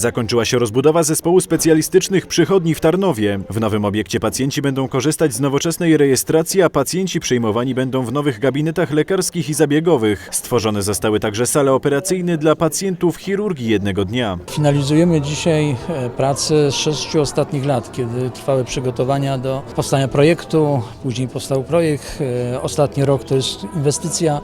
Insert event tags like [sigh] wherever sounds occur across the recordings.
Zakończyła się rozbudowa zespołu specjalistycznych przychodni w Tarnowie. W nowym obiekcie pacjenci będą korzystać z nowoczesnej rejestracji, a pacjenci przejmowani będą w nowych gabinetach lekarskich i zabiegowych. Stworzone zostały także sale operacyjne dla pacjentów chirurgii jednego dnia. Finalizujemy dzisiaj e, pracę z sześciu ostatnich lat, kiedy trwały przygotowania do powstania projektu, później powstał projekt, e, ostatni rok to jest inwestycja,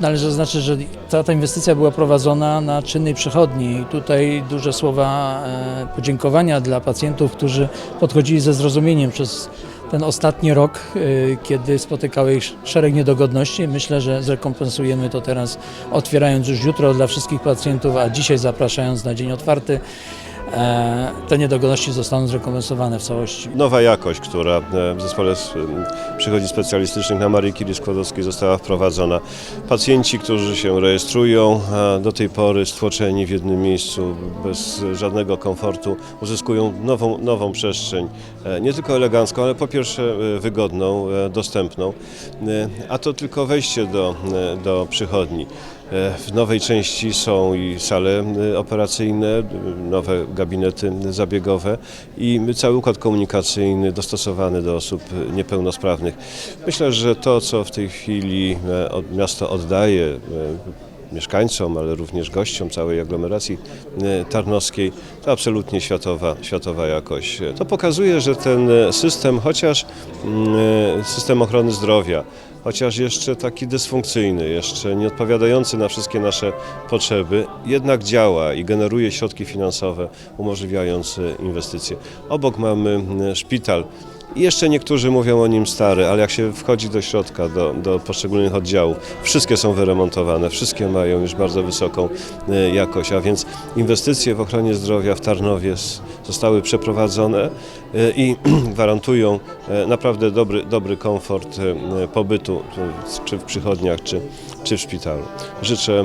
należy zaznaczyć, że ta inwestycja była prowadzona na czynnej przychodni i tutaj duże słowa e, podziękowania dla pacjentów, którzy podchodzili ze zrozumieniem przez ten ostatni rok, e, kiedy spotykały ich szereg niedogodności. Myślę, że zrekompensujemy to teraz, otwierając już jutro dla wszystkich pacjentów, a dzisiaj zapraszając na dzień otwarty. E, Te niedogodności zostaną zrekompensowane w całości. Nowa jakość, która e, w zespole przychodzi specjalistycznych na Marii Curie Skłodowskiej została wprowadzona. Pacjenci, którzy się rejestrują, a do tej pory stłoczeni w jednym miejscu, bez żadnego komfortu, uzyskują nową, nową przestrzeń, e, nie tylko elegancką, ale po pierwsze e, wygodną, e, dostępną, E, a to tylko wejście do, e, do przychodni. E, W nowej części są i sale e, operacyjne, e, nowe gabinety zabiegowe i cały układ komunikacyjny dostosowany do osób niepełnosprawnych. Myślę, że to, co w tej chwili miasto oddaje mieszkańcom, ale również gościom całej aglomeracji e, tarnowskiej, to absolutnie światowa, światowa jakość. To pokazuje, że ten system, chociaż mm, e, system ochrony zdrowia, chociaż jeszcze taki dysfunkcyjny, jeszcze nie odpowiadający na wszystkie nasze potrzeby, jednak działa i generuje środki finansowe umożliwiające inwestycje. Obok mamy mm, szpital. Jeszcze niektórzy mówią o nim stary, ale jak się wchodzi do środka, do, do poszczególnych oddziałów, wszystkie są wyremontowane, wszystkie mają już bardzo wysoką e, jakość, a więc inwestycje w ochronie zdrowia w Tarnowie zostały przeprowadzone e, i [clears throat] gwarantują e, naprawdę dobry, dobry komfort pobytu, czy- w przychodniach, czy, czy w szpitalu. Życzę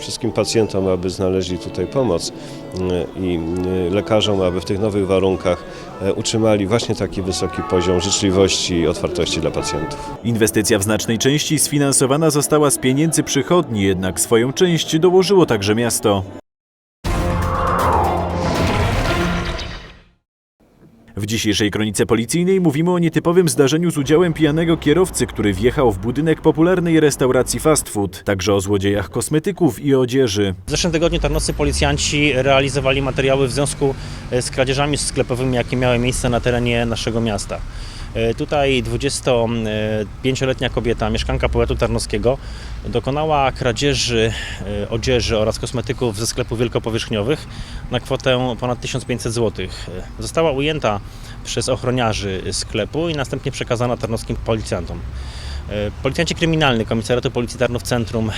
wszystkim pacjentom, aby znaleźli tutaj pomoc i lekarzom, aby w tych nowych warunkach utrzymali właśnie taki wysoki poziom życzliwości i otwartości dla pacjentów. Inwestycja w znacznej części sfinansowana została z pieniędzy przychodni, jednak swoją część dołożyło także miasto. W dzisiejszej kronice policyjnej mówimy o nietypowym zdarzeniu z udziałem pijanego kierowcy, który wjechał w budynek popularnej restauracji fast food, także o złodziejach kosmetyków i odzieży. W zeszłym tygodniu tarnowscy policjanci realizowali materiały w związku e, z kradzieżami sklepowymi, jakie miały miejsce na terenie naszego miasta. E, Tutaj 25-letnia kobieta, mieszkanka powiatu tarnowskiego, dokonała kradzieży e, odzieży oraz kosmetyków ze sklepów wielkopowierzchniowych na kwotę ponad 1500 zł. E, Została ujęta przez ochroniarzy sklepu i następnie przekazana tarnowskim policjantom. E, Policjanci kryminalni Komisariatu Policji Tarnów Centrum e,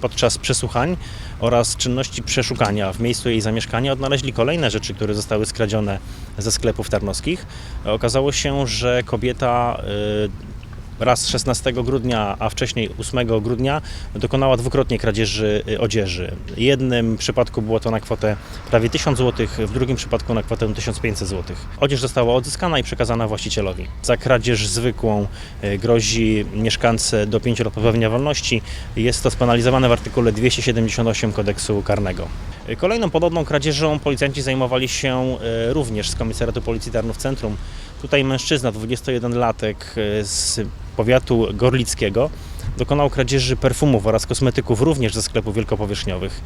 podczas przesłuchań oraz czynności przeszukania w miejscu jej zamieszkania odnaleźli kolejne rzeczy, które zostały skradzione ze sklepów tarnowskich. Okazało się, że kobieta e, raz 16 grudnia, a wcześniej 8 grudnia dokonała dwukrotnie kradzieży y, odzieży. W jednym przypadku było to na kwotę prawie 1000 zł, w drugim przypadku na kwotę 1500 zł. Odzież została odzyskana i przekazana właścicielowi. Za kradzież zwykłą y, grozi mieszkance do 5 lat pozbawienia wolności. Jest to spenalizowane w artykule 278 kodeksu karnego. Y, Kolejną podobną kradzieżą policjanci zajmowali się również z Komisariatu Policji Tarnów Centrum. Tutaj mężczyzna, 21-latek y, z powiatu gorlickiego, dokonał kradzieży perfumów oraz kosmetyków również ze sklepów wielkopowierzchniowych.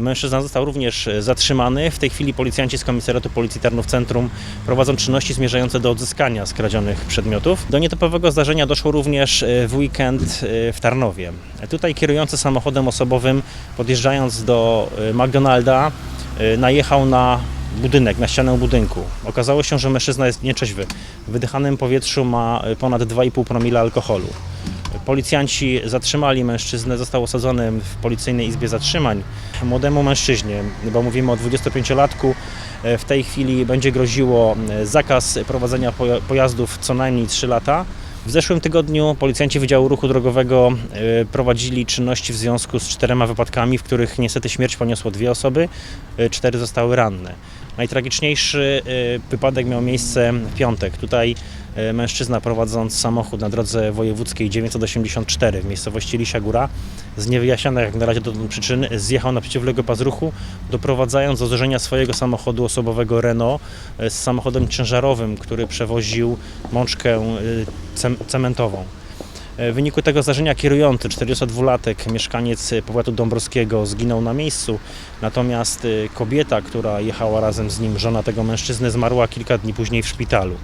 Mężczyzna został również e, zatrzymany. W tej chwili policjanci z Komisariatu Policji Tarnów Centrum prowadzą czynności zmierzające do odzyskania skradzionych przedmiotów. Do nietypowego zdarzenia doszło również e, w weekend e, w Tarnowie. Tutaj kierujący samochodem osobowym podjeżdżając do e, McDonalda e, najechał na budynek, na ścianę budynku. Okazało się, że mężczyzna jest nieczeźwy. W wydychanym powietrzu ma ponad 2,5 promila alkoholu. Policjanci zatrzymali mężczyznę, został osadzony w policyjnej izbie zatrzymań. Młodemu mężczyźnie, bo mówimy o 25-latku, e, w tej chwili będzie groziło zakaz prowadzenia poja- pojazdów co najmniej 3 lata. W zeszłym tygodniu policjanci Wydziału Ruchu Drogowego e, prowadzili czynności w związku z czterema wypadkami, w których niestety śmierć poniosło dwie osoby, e, cztery zostały ranne. Najtragiczniejszy e, wypadek miał miejsce w piątek. Tutaj e, mężczyzna prowadząc samochód na drodze wojewódzkiej 984 w miejscowości Lisia Góra z niewyjaśnionych jak na razie dotąd przyczyn zjechał na przeciwległy pas ruchu, doprowadzając do zderzenia swojego samochodu osobowego Renault e, z samochodem ciężarowym, który przewoził mączkę cem- cementową. E, W wyniku tego zdarzenia kierujący 42-latek, mieszkaniec powiatu dąbrowskiego, zginął na miejscu, natomiast e, kobieta, która jechała razem z nim, żona tego mężczyzny, zmarła kilka dni później w szpitalu.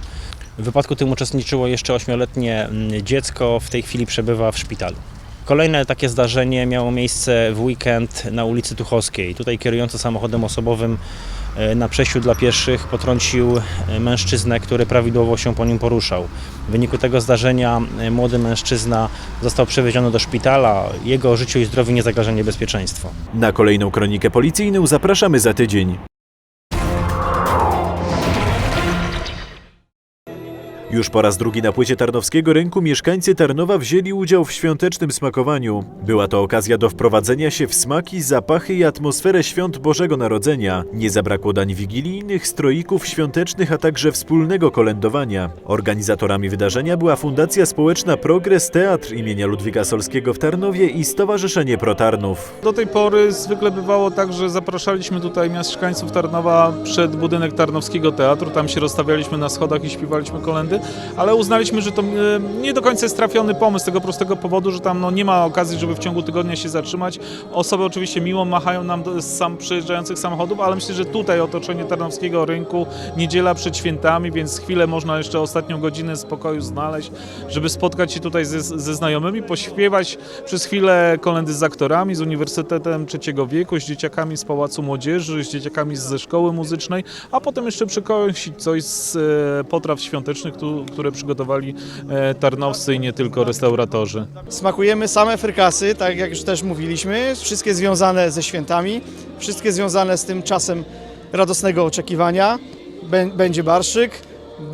W wypadku tym uczestniczyło jeszcze 8-letnie mm, dziecko, w tej chwili przebywa w szpitalu. Kolejne takie zdarzenie miało miejsce w weekend na ulicy Tuchowskiej. Tutaj kierujący samochodem osobowym na przejściu dla pieszych potrącił e, mężczyznę, który prawidłowo się po nim poruszał. W wyniku tego zdarzenia e, młody mężczyzna został przewieziony do szpitala. Jego życiu i zdrowiu nie zagraża niebezpieczeństwo. Na kolejną kronikę policyjną zapraszamy za tydzień. Już po raz drugi na płycie Tarnowskiego Rynku mieszkańcy Tarnowa wzięli udział w świątecznym smakowaniu. Była to okazja do wprowadzenia się w smaki, zapachy i atmosferę świąt Bożego Narodzenia. Nie zabrakło dań wigilijnych, stroików świątecznych, a także wspólnego kolędowania. Organizatorami wydarzenia była Fundacja Społeczna Progres Teatr imienia Ludwika Solskiego w Tarnowie i Stowarzyszenie Protarnów. Do tej pory zwykle bywało tak, że zapraszaliśmy tutaj mieszkańców Tarnowa przed budynek Tarnowskiego Teatru, tam się rozstawialiśmy na schodach i śpiewaliśmy kolendy, ale uznaliśmy, że to e, nie do końca jest trafiony pomysł z tego prostego powodu, że tam no, nie ma okazji, żeby w ciągu tygodnia się zatrzymać. Osoby oczywiście miło machają nam z sam przyjeżdżających samochodów, ale myślę, że tutaj otoczenie Tarnowskiego Rynku, niedziela przed świętami, więc chwilę można jeszcze ostatnią godzinę spokoju znaleźć, żeby spotkać się tutaj ze, ze znajomymi, pośpiewać przez chwilę kolendy z aktorami, z Uniwersytetem Trzeciego Wieku, z dzieciakami z Pałacu Młodzieży, z dzieciakami ze Szkoły Muzycznej, a potem jeszcze przekąsić coś z e, potraw świątecznych, które przygotowali e, tarnowscy i nie tylko restauratorzy. Smakujemy same frykasy, tak jak już też mówiliśmy, wszystkie związane ze świętami, wszystkie związane z tym czasem radosnego oczekiwania. Bę- Będzie barszyk,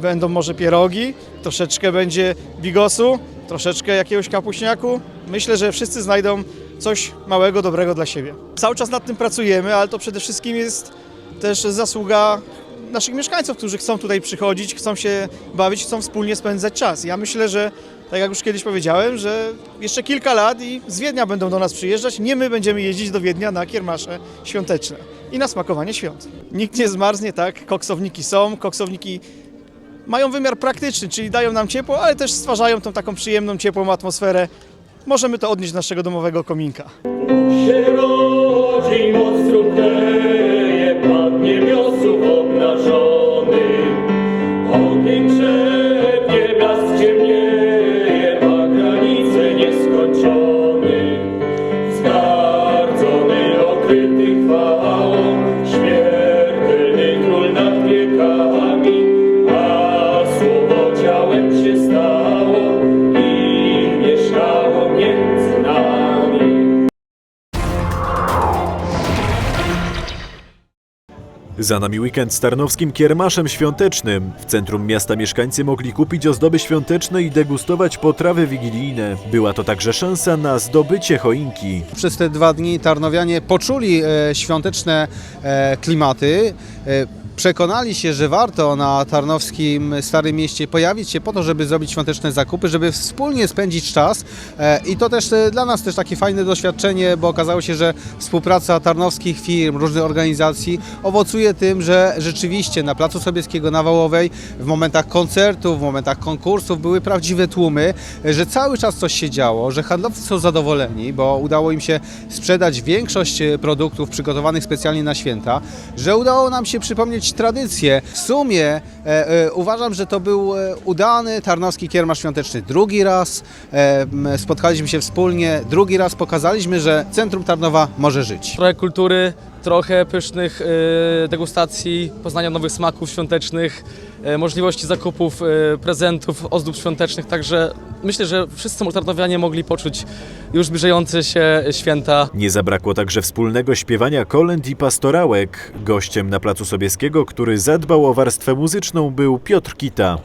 będą może pierogi, troszeczkę będzie bigosu, troszeczkę jakiegoś kapuśniaku. Myślę, że wszyscy znajdą coś małego, dobrego dla siebie. Cały czas nad tym pracujemy, ale to przede wszystkim jest też zasługa naszych mieszkańców, którzy chcą tutaj przychodzić, chcą się bawić, chcą wspólnie spędzać czas. Ja myślę, że tak jak już kiedyś powiedziałem, że jeszcze kilka lat i z Wiednia będą do nas przyjeżdżać. Nie my będziemy jeździć do Wiednia na kiermasze świąteczne i na smakowanie świąt. Nikt nie zmarznie, tak? Koksowniki są, koksowniki mają wymiar praktyczny, czyli dają nam ciepło, ale też stwarzają tą taką przyjemną, ciepłą atmosferę. Możemy to odnieść do naszego domowego kominka. Za nami weekend z tarnowskim kiermaszem świątecznym. W centrum miasta mieszkańcy mogli kupić ozdoby świąteczne i degustować potrawy wigilijne. Była to także szansa na zdobycie choinki. Przez te dwa dni tarnowianie poczuli e, świąteczne e, klimaty. E, Przekonali się, że warto na tarnowskim Starym Mieście pojawić się po to, żeby zrobić świąteczne zakupy, żeby wspólnie spędzić czas. E, I to też e, dla nas też takie fajne doświadczenie, bo okazało się, że współpraca tarnowskich firm, różnych organizacji owocuje tym, że rzeczywiście na Placu Sobieskiego na Wołowej w momentach koncertów, w momentach konkursów były prawdziwe tłumy, e, że cały czas coś się działo, że handlowcy są zadowoleni, bo udało im się sprzedać większość produktów przygotowanych specjalnie na święta, że udało nam się przypomnieć tradycję. W sumie e, e, uważam, że to był e, udany tarnowski kiermasz świąteczny. Drugi raz e, spotkaliśmy się wspólnie, drugi raz pokazaliśmy, że centrum Tarnowa może żyć. trochę kultury, trochę pysznych e, degustacji, poznania nowych smaków świątecznych, możliwości zakupów e, prezentów, ozdób świątecznych, także myślę, że wszyscy tarnowianie mogli poczuć już zbliżające się święta. Nie zabrakło także wspólnego śpiewania kolęd i pastorałek. Gościem na Placu Sobieskiego, który zadbał o warstwę muzyczną, był Piotr Kita.